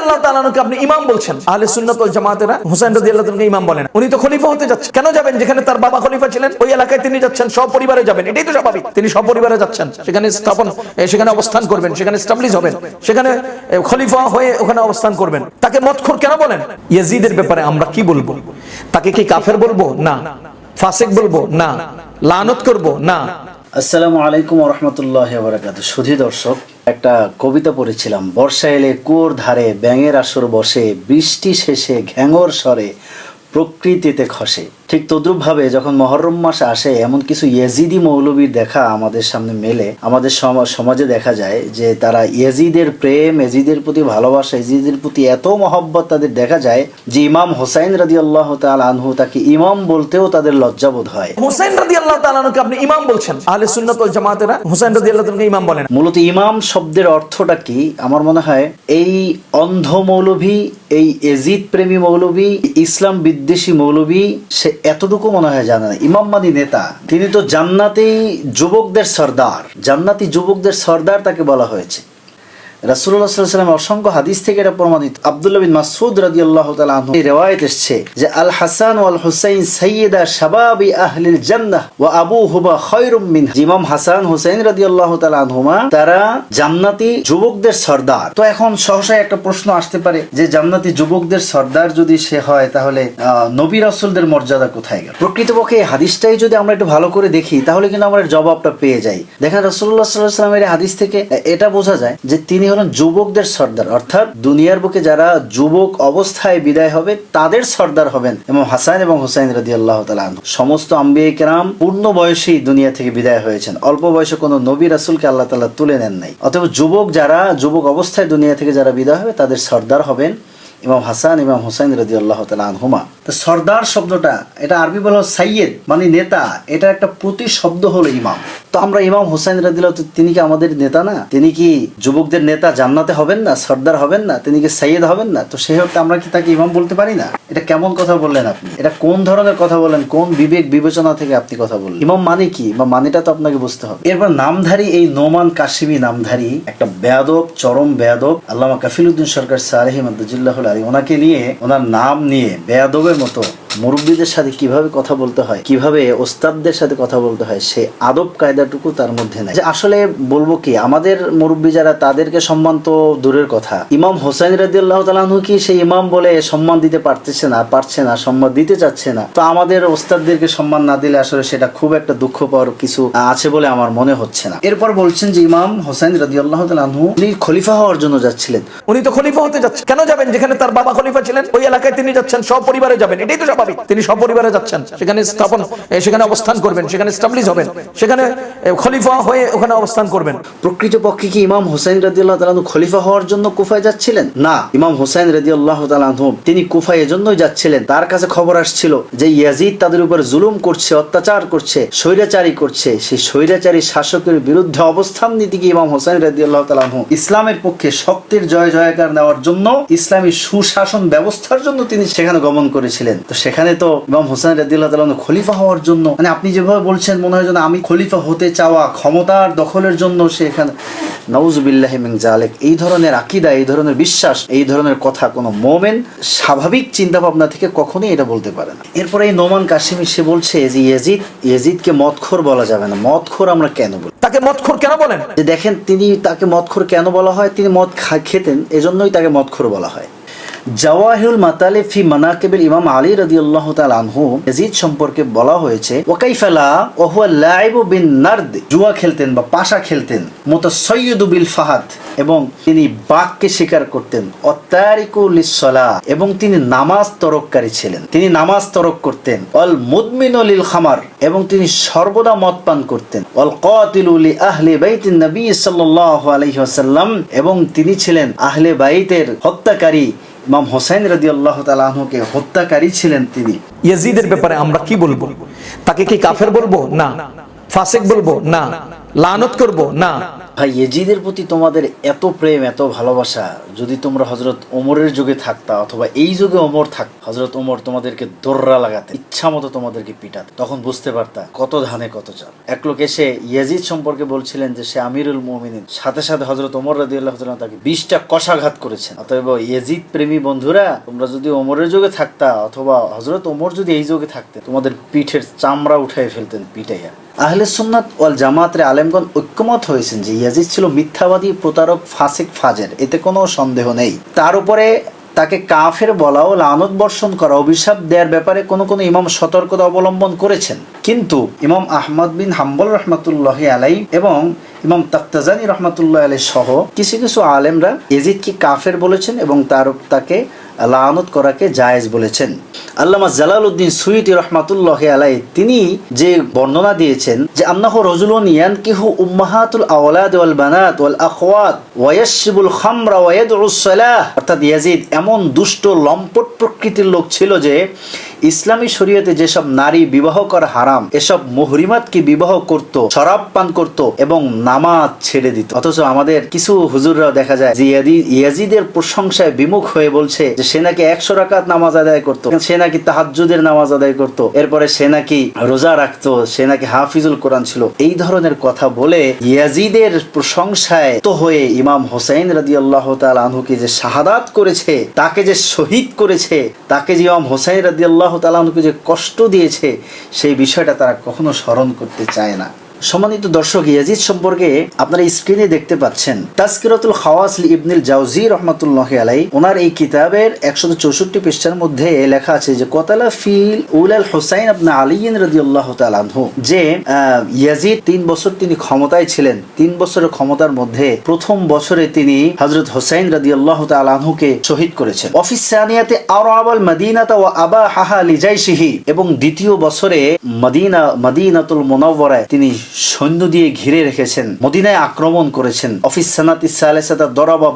আল্লাহ তালানুকে আপনি ইমাম বলছেন, আহলে সুন্নাত জামাতেরা আল্লাহ ইমাম বলেন উনি তো খলিফা হতে যাচ্ছেন। কেন যাবেন? যেখানে তার বাবা খলিফা ছিলেন, ওই এলাকায় তিনি যাচ্ছেন যাবেন। এটাই তো স্বাভাবিক। তিনি যাচ্ছেন। সেখানে স্থাপন সেখানে অবস্থান করবেন, সেখানে স্টাবলিশ হবেন। সেখানে খলিফা হয়ে ওখানে অবস্থান করবেন। তাকে মতখোর কেন বলেন? ইয়াজিদের ব্যাপারে আমরা কি বলব? তাকে কি কাফের বলব? না। ফাসেক বলব? না। লানত করব? না। আসসালামু আলাইকুম রহমতুল্লাহ বারাকাত সুধী দর্শক একটা কবিতা পড়েছিলাম। বর্ষা এলে কুয়োর ধারে ব্যাঙের আসর বসে, বৃষ্টি শেষে ঘ্যাঙর স্বরে প্রকৃতিতে খসে। ঠিক তদ্রুপ ভাবে যখন মহরম মাস আসে এমন কিছু ইয়েজিদি মৌলবীর দেখা আমাদের সামনে মেলে। আমাদের সম- সমাজে দেখা যায় যে তারা ইয়েজিদের প্রেম এজিদের প্রতি ভালোবাসা এজিদের প্রতি এত মহব্বত তাদের দেখা যায় যে ইমাম হোসাইন রাদি আল্লাহ তাল আনহু তাকে ইমাম বলতেও তাদের লজ্জাবোধ হয়। হুসাইন রাদি আল্লাহ তালানুকে আপনি ইমাম বলছেন? আহলে সুন্নাত জামাতেরা হুসাইন রাদি আল্লাহ ইমাম বলেন। মূলত ইমাম শব্দের অর্থটা কি? আমার মনে হয় এই অন্ধ মৌলভী এই এজিদ প্রেমী মৌলভী ইসলাম বিদ্বেষী মৌলভী সে এতটুকু মনে হয় জানেন না। ইমাম মাদি নেতা, তিনি তো জান্নাতি যুবকদের সর্দার। জান্নাতি যুবকদের সর্দার তাকে বলা হয়েছে। রাসুল্লাহ অসংখ্য হাদিস থেকে এটা প্রমাণিত। আব্দুল্লাহ বিন মাসুদ রাদি আল্লাহ তালু রেওয়ায়ত এসছে যে, আল হাসান হুসাইন সৈয়দা আহলিল জান্নাহ আবু হুবা খয়রুম হাসান হুসাইন রাদি আল্লাহ তালুমা তারা জান্নাতি যুবকদের সর্দার। তো এখন একটা প্রশ্ন আসতে পারে যে, জান্নাতি যুবকদের সর্দার যদি সে হয়, তাহলে নবী রাসুলদের মর্যাদা কোথায় গেল? প্রকৃতপক্ষে এই হাদিসটাই যদি আমরা একটু ভালো করে দেখি, তাহলে কিন্তু আমরা জবাবটা পেয়ে যাই। দেখেন রসুল্লাহ সাল্লাহ সাল্লামের হাদিস থেকে এটা বোঝা যায় যে, তিনি হলেন যুবকদের সর্দার। অর্থাৎ দুনিয়ার বুকে যারা যুবক অবস্থায় বিদায় হবে, তাদের সর্দার হবেন এবং হাসান এবং হুসাইন রাদি আল্লাহ সমস্ত আম্বিয়া কেরাম পূর্ণ বয়সেই দুনিয়া থেকে বিদায় হয়েছেন। অল্প বয়সে কোনো নবী রাসুলকে আল্লাহ তালা তুলে নেন নাই। অতএব যুবক যারা, যুবক অবস্থায় দুনিয়া থেকে যারা বিদায় হবে, তাদের সর্দার হবেন ইমাম হাসান, ইমাম হুসাইন রাজি আল্লাহ তালা আনহুমা। তো সর্দার শব্দটা, এটা আরবি বলা সাইয়েদ মানে নেতা। এটা একটা প্রতি শব্দ হলো ইমাম। তো আমরা ইমাম হুসাইন রাদিল্লাহ তিনি কি আমাদের নেতা না? তিনি কি যুবকদের নেতা জান্নাতে হবেন না? সর্দার হবেন না? তিনি কি সাইয়েদ হবেন না? তো সেই অর্থে আমরা কি তাকে ইমাম বলতে পারি না? এটা কেমন কথা বললেন আপনি? এটা কোন ধরনের কথা বলেন কোন বিবেক বিবেচনা থেকে আপনি কথা বললেন? ইমাম মানে কি? বা মানেটা তো আপনাকে বুঝতে হবে। এরপর নামধারী এই নোমান কাশিমি নামধারী, একটা বেয়াদব, চরম বেয়াদব, আল্লামা কাফিলউদ্দিন সরকার সালেহি মাদ্দুল্লাহ আলী, ওনাকে নিয়ে, ওনার নাম নিয়ে, বেয়াদবের মতো মুরব্বীদের সাথে কীভাবে কথা বলতে হয়, কীভাবে ওস্তাদদের সাথে কথা বলতে হয়, সে আদব কায়দাটুকু তার মধ্যে নাই আসলে বলব কি, আমাদের মুরব্বী যারা, তাদেরকে সম্মান তো দূরের কথা। ইমাম হোসেন তাআলাহু কি সেই ইমাম বলে সম্মান দিতে পারতেছে না, পারছে না, সম্মান দিতে চাচ্ছে না? তো আমাদের ওস্তাদদেরকে সম্মান না দিলে আসলে সেটা খুব একটা দুঃখ পাওয়ার কিছু আছে বলে আমার মনে হচ্ছে না। এরপর বলছেন যে ইমাম হোসেন রাদিয়াল্লাহু তাআলাহু তিনি খলিফা হওয়ার জন্য যাচ্ছিলেন। উনি তো খলিফা হতে যাচ্ছেন। কেন যাবেন? যেখানে তার বাবা খলিফা ছিলেন, ওই এলাকায় তিনি যাচ্ছেন, সপরিবারে যাবেন। এটাই তো স্বাভাবিক তিনি সপরিবারে যাচ্ছেন। সেখানে স্থাপন সেখানে অবস্থান করবেন, সেখানে স্টাবলিশ হবেন, সেখানে খলিফা হয়ে ওখানে অবস্থান করবেন। প্রকৃতপক্ষে কি ইমাম হুসাইন রাদিয়াল্লাহ তাআলা খলিফা হওয়ার জন্য কুফায় যাচ্ছিলেন? না, ইমাম হুসাইন রাদিয়াল্লাহু তাআলা তিনি কুফায় এজন্যই যাচ্ছিলেন। তার কাছে খবর আসছিল যে ইয়াজিদ তাদের উপর জুলুম করছে, অত্যাচার করছে, স্বৈরাচারী করছে। সেই স্বৈরাচারী শাসকের বিরুদ্ধে অবস্থান নিতে গিয়ে ইমাম হোসেন রাদিয়াল্লাহু তাআলা ইসলামের পক্ষে শক্তির জয় জয়কার নেওয়ার জন্য ইসলামী সুশাসন ব্যবস্থার জন্য তিনি সেখানে গমন করেছিলেন। তো সেখানে তো ইমাম হোসেন রাদিয়াল্লাহু তাআলা খলিফা হওয়ার জন্য মানে আপনি যেভাবে বলছেন মনে হয় যেন আমি খলিফা হতে চাওয়া ক্ষমতার দখলের জন্য সে এখানে নউজুবিল্লাহ মিন জালেক এই ধরনের আকিদা এই ধরনের বিশ্বাস এই ধরনের কথা কোনো মোমেন স্বাভাবিক চিন্তা ভাবনা থেকে কখনোই এটা বলতে পারে না। এরপরে এই নোমান কাশিমি সে বলছে যে ইয়েজিদ ইয়েজিদকে মদখোর বলা যাবে না। মদখোর আমরা কেন বলি? তাকে মতখোর কেন বলেন? যে দেখেন তিনি তাকে মদখোর কেন বলা হয়? তিনি মদ খেতেন এজন্যই তাকে মদখোর বলা হয়। জাওয়াহিরুল মাতালে ফি মানাকিবিল ইমাম আলী রাদিয়াল্লাহু তাআলা আনহু ইয়াজিদ সম্পর্কে বলা হয়েছে, ওয়াকাইফালা ওয়া হুয়া লাইবু বিন নারদ জুয়া খেলতেন বা পাশা খেলতেন মুতাসাইয়্যিদু বিল ফাহাদ এবং তিনি বাঘকে শিকার করতেন অত্যারিকু লিসসালাহ এবং তিনি নামাজ তরককারী ছিলেন। তিনি নামাজ তরক করতেন, অল মুদমিনু লিল খামার এবং তিনি সর্বদা মদ পান করতেন, অল কাতিলু লি আহলি বাইতিন নবী সাল্লাল্লাহু আলাইহি ওয়াসাল্লাম এবং তিনি ছিলেন আহলে বাইতের হত্যাকারী। ইমাম হোসেন রাজি আল্লাহ তালাহকে হত্যাকারী ছিলেন তিনি। ইয়াজিদের ব্যাপারে আমরা কি বলব? তাকে কি কাফের বলব? না। ফাসেক বলব? না। লানত করব? না। ভাই এজিদের প্রতি তোমাদের এত প্রেম, এত ভালোবাসা, যদি তোমরা হজরত ওমরের যুগে থাকতা অথবা এই যুগে ওমর থাক হজরত ওমর তোমাদেরকে দোররা লাগাতে, ইচ্ছা মতো তোমাদেরকে পিটাতে, তখন বুঝতে পারতা কত ধানে কত চাল। এক লোক এসে ইয়াজিদ সম্পর্কে বলছিলেন যে, সে আমিরুল মোমিনিন। সাথে সাথে হজরত ওমর রাজি আল্লাহ তাকে বিশটা কষাঘাত করেছেন। অতএব ইয়াজিদ প্রেমী বন্ধুরা, তোমরা যদি ওমরের যুগে থাকতা অথবা হজরত ওমর যদি এই যুগে থাকতে তোমাদের পিঠের চামড়া উঠাই ফেলতেন পিটাইয়া। আহলে সুন্নাত ওয়াল জামাতের আলেমগণ ঐক্যমত হয়েছেন যে ইয়াজিদ ছিল মিথ্যাবাদী প্রতারক ফাসিক ফাজের, এতে কোনো সন্দেহ নেই। তার উপরে তাকে কাফের বলা ও লানত বর্ষণ করা, অভিশাপ দেওয়ার ব্যাপারে কোনো কোনো ইমাম সতর্কতা অবলম্বন করেছেন। কিন্তু ইমাম আহমদ বিন হাম্বল রহমতুল্লাহ আলাই এবং ইমাম তাক্তাজানি রহমতুল্লাহ আলাই সহ কিছু কিছু আলেমরা এজিদকে কাফের বলেছেন এবং তার, তাকে লানত করাকে জায়েজ বলেছেন। আল্লামা জালাল উদ্দিন সুইটি রহমাতুল্লাহ আলাই তিনি যে বর্ণনা দিয়েছেন যে, আন্নাহ রজুলুন ইয়ানকিহু উম্মাহাতুল আওলাদ ওয়াল বানাত ওয়াল আখওয়াত ওয়ায়াশিবুল খামরা ওয়ায়াদউস সালাহ। অর্থাৎ ইয়াজিদ এমন দুষ্ট লম্পট প্রকৃতির লোক ছিল যে ইসলামী শরীয়তে যেসব নারী বিবাহ করা হারাম, এসব মুহরিমাতকে বিবাহ করত, শরাব পান করত এবং নামাজ ছেড়ে দিত? অথচ আমাদের কিছু হুজুররাও দেখা যায় যে ইয়াজিদের প্রশংসায় বিমুখ হয়ে বলছে যে সে নাকি একশো রাকাত নামাজ আদায় করত, সে নাকি তাহাজ্জুদের নামাজ আদায় করত, এরপরে সে নাকি রোজা রাখতো, সে নাকি হাফিজুল কোরআন ছিল। এই ধরনের কথা বলে ইয়াজিদের প্রশংসায় তো হয়ে ইমাম হোসেন রাদি আল্লাহ আনহুকে যে শাহাদাত করেছে, তাকে যে শহীদ করেছে, তাকে যে ইমাম হোসেন রাদি আল্লাহ তালাহুকে যে কষ্ট দিয়েছে সেই বিষয়টা তারা কখনো স্মরণ করতে চায় না। সম্মানিত দর্শক, ইয়াজিদ সম্পর্কে আপনারা স্ক্রিনে দেখতে পাচ্ছেন। তাজকিরাতুল খাওয়াস ইবনুল জাওজি রহমাতুল্লাহ আলাই ওনার এই কিতাবের একশত চৌষট্টি পৃষ্ঠার মধ্যে লেখা আছে যে, কতালা ফিল উলাল হুসাইন আপনা আলিয়িন রাদিয়াল্লাহু তাআলা আনহু, যে ইয়াজিদ তিন বছর তিনি ক্ষমতায় ছিলেন। তিন বছরের ক্ষমতার মধ্যে প্রথম বছরে তিনি হযরত হুসাইন রাদিয়াল্লাহু তাআলা আনহুকে শহীদ করেছেন। অফিস সানিয়াতে আরাবাল মদিনাতা ওয়া আবা হাহা লিজাইশিহি এবং দ্বিতীয় বছরে মদিনা, মদিনাতুল মুনাওয়ারায় তিনি সৈন্য দিয়ে ঘিরে রেখেছেন, মদিনায় আক্রমণ করেছেন। অফিস সানাতি সালেসাতা দরাবা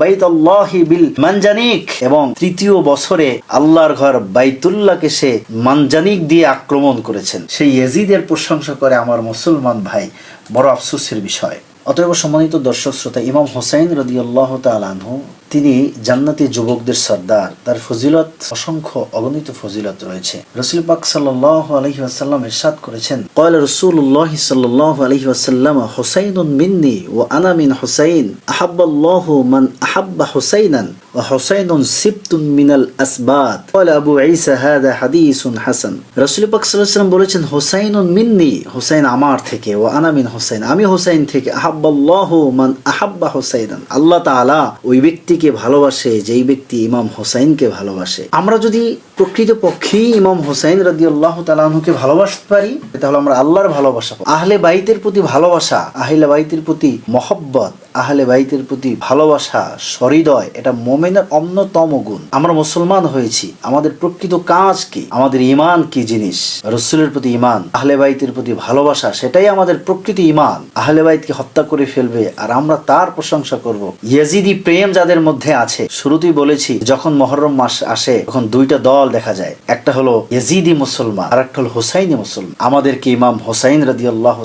বিল মানজানিক এবং তৃতীয় বছরে আল্লাহর ঘর বাইতুল্লাহকে সে মানজানিক দিয়ে আক্রমণ করেছেন। সেই ইয়াজিদের প্রশংসা করে আমার মুসলমান ভাই, বড় আফসোসের বিষয়। অতএব সম্মানিত দর্শক শ্রোতা, ইমাম হোসাইন রদি আল্লাহ তালানহু তিনি জান্নাতি যুবকদের সর্দার তার ফজিলত অসংখ্য অগণিত ফজিলত রয়েছে রসুল পাক সাল্লাহ আলহি আসাল্লাম ইরশাদ করেছেন কয়লা রসুল্লাহ সাল্লাহ আলহি আসাল্লাম হোসাইনুন মিন্নি ও আনা মিন হোসাইন আহাব্বাল্লাহ মান আহাব্বা হোসাইনান وحسين سبت من الأسبات قال أبو عيسى هذا حديث حسن রসুল পাক সাল্লাল্লাহু আলাইহি ওয়াসাল্লাম বলেছেন হুসাইনুন মিন্নি হুসাইন আমার থেকে ও আনা মিন হুসাইন আমি হুসাইন থেকে আহাব্বাল্লাহু মান আহাব্বা হুসাইনান আল্লাহ তাআলা ওই ব্যক্তিকে ভালোবাসে যেই ব্যক্তি ইমাম হোসাইনকে ভালোবাসে। আমরা যদি প্রকৃত পক্ষেই ইমাম হুসাইন রাদিয়াল্লাহু আল্লাহ তালাহকে ভালোবাসতে পারি, তাহলে আমরা আল্লাহর ভালোবাসা আহলে বাইতের প্রতি ভালোবাসা, আহলে বাইতের প্রতি মহব্বত, আহলে বাইতের প্রতি ভালোবাসা, সহৃদয়, এটা মোমেনের অন্যতম গুণ। আমরা মুসলমান হয়েছি, আমাদের প্রকৃত কাজ কি? আমাদের ইমান কি জিনিস? রসুলের প্রতি ইমান আহলে বাইতের প্রতি ভালোবাসা, সেটাই আমাদের প্রকৃত ইমান আহলে বাইতকে হত্যা করে ফেলবে, আর আমরা তার প্রশংসা করব। ইয়াজিদি প্রেম যাদের মধ্যে আছে, শুরুতেই বলেছি, যখন মহরম মাস আসে, তখন দুইটা দল দেখা যায়। একটা হলো ইয়াজিদি মুসলমান আর একটা হলো হোসাইনি মুসলমান। আমাদেরকে ইমাম হোসাইন রাদি আল্লাহ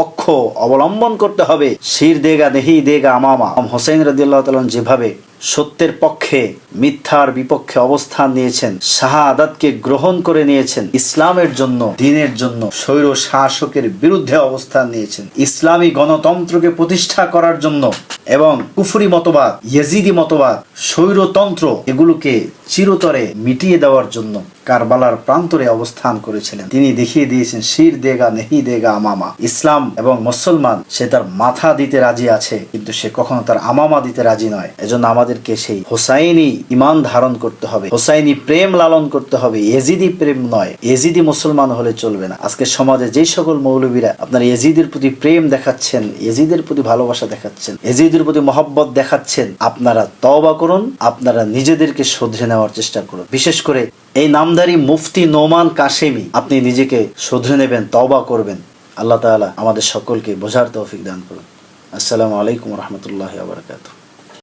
পক্ষ অবলম্বন করতে হবে। শির দেগা, দেহি দেগা আমামা হোসাইন রাদি আল্লাহ যেভাবে সত্যের পক্ষে মিথ্যার বিপক্ষে অবস্থান নিয়েছেন, শাহাদাতকে গ্রহণ করে নিয়েছেন, ইসলামের জন্য, দিনের জন্য স্বৈর শাসকের বিরুদ্ধে অবস্থান নিয়েছেন। ইসলামী গণতন্ত্রকে প্রতিষ্ঠা করার জন্য এবং কুফরি মতবাদ, ইয়েজিদি মতবাদ, স্বৈরতন্ত্র এগুলোকে চিরতরে মিটিয়ে দেওয়ার জন্য কারবালার প্রান্তরে অবস্থান করেছিলেন। তিনি দেখিয়ে দিয়েছেন, শির দেগা নেহি দেগা আমামা। ইসলাম এবং মুসলমান, সে তার মাথা দিতে রাজি আছে, কিন্তু সে কখনো তার আমামা দিতে রাজি নয়। এজন্য আমাদেরকে সেই হোসাইনি ইমান ধারণ করতে হবে, হোসাইনি প্রেম লালন করতে হবে এজিদি প্রেম নয় এজিদি মুসলমান হলে চলবে না। আজকে সমাজে যে সকল মৌলবীরা আপনার এজিদের প্রতি প্রেম দেখাচ্ছেন এজিদের প্রতি ভালোবাসা দেখাচ্ছেন এজিদের প্রতি মহব্বত দেখাচ্ছেন, আপনারা তওবা করুন, আপনারা নিজেদেরকে শুধরে নেওয়ার চেষ্টা করুন। বিশেষ করে এই নামধারী মুফতি নোমান কাশেমি আপনি নিজেকে শুধরে নেবেন, তওবা করবেন। আল্লাহ তাআলা আমাদের সকলকে বোঝার তৌফিক দান করুন। আসসালামু আলাইকুম রহমতুল্লাহ আবরকাত